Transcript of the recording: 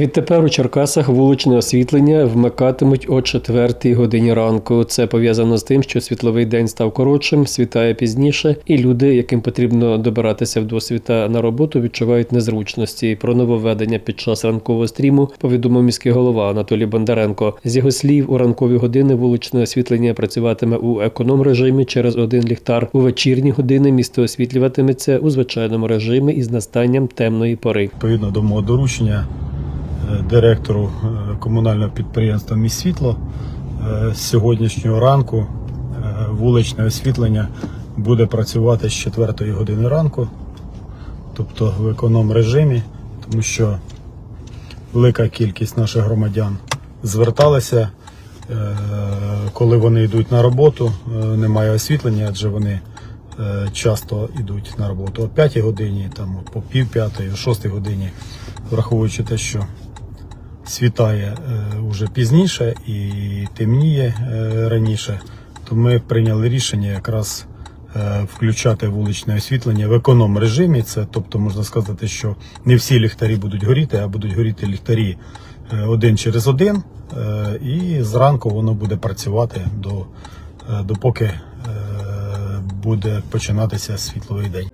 Відтепер у Черкасах вуличне освітлення вмикатимуть о 4 годині ранку. Це пов'язано з тим, що світловий день став коротшим, світає пізніше, і люди, яким потрібно добиратися в досвіта на роботу, відчувають незручності. Про нововведення під час ранкового стріму повідомив міський голова Анатолій Бондаренко. З його слів, у ранкові години вуличне освітлення працюватиме у економ режимі через один ліхтар. У вечірні години місто освітлюватиметься у звичайному режимі із настанням темної пори. Відповідно до мого доручення директору е, комунального підприємства «Міськсвітло» е, з сьогоднішнього ранку е, вуличне освітлення буде працювати з 4 години ранку, тобто в економ режимі, тому що велика кількість наших громадян зверталися, е, коли вони йдуть на роботу, немає освітлення, адже вони часто йдуть на роботу о 5 годині, там по пів п'ятої, о 6 годині, враховуючи те, що світає е, уже пізніше і темніє е, раніше, то ми прийняли рішення якраз е, включати вуличне освітлення в економ режимі. Це тобто можна сказати, що не всі ліхтарі будуть горіти, а будуть горіти ліхтарі е, один через один, е, і зранку воно буде працювати до, е, допоки е, буде починатися світловий день.